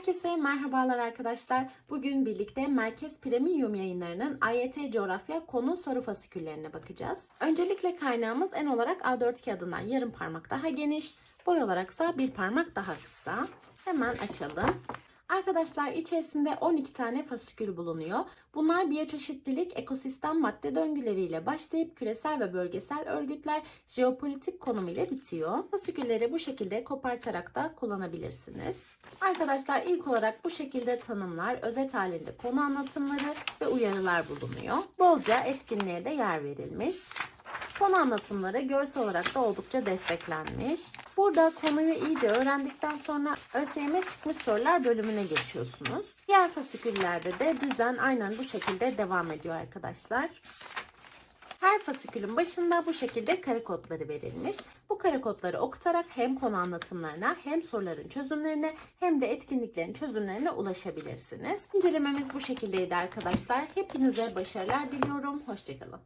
Herkese merhabalar arkadaşlar. Bugün birlikte Merkez Premium yayınlarının AYT coğrafya konu soru fasiküllerine bakacağız. Öncelikle kaynağımız en olarak A4 kağıdından yarım parmak daha geniş, boy olaraksa bir parmak daha kısa. Hemen açalım. Arkadaşlar içerisinde 12 tane fasikül bulunuyor. Bunlar biyoçeşitlilik, ekosistem madde döngüleriyle başlayıp küresel ve bölgesel örgütler, jeopolitik konumu ile bitiyor. Fasikülleri bu şekilde kopartarak da kullanabilirsiniz. Arkadaşlar ilk olarak bu şekilde tanımlar, özet halinde konu anlatımları ve uyarılar bulunuyor. Bolca etkinliğe de yer verilmiş. Konu anlatımları görsel olarak da oldukça desteklenmiş. Burada konuyu iyice öğrendikten sonra ÖSYM çıkmış sorular bölümüne geçiyorsunuz. Diğer fasiküllerde de düzen aynen bu şekilde devam ediyor arkadaşlar. Her fasikülün başında bu şekilde kare kodları verilmiş. Bu kare kodları okutarak hem konu anlatımlarına hem soruların çözümlerine hem de etkinliklerin çözümlerine ulaşabilirsiniz. İncelememiz bu şekildeydi arkadaşlar. Hepinize başarılar diliyorum. Hoşçakalın.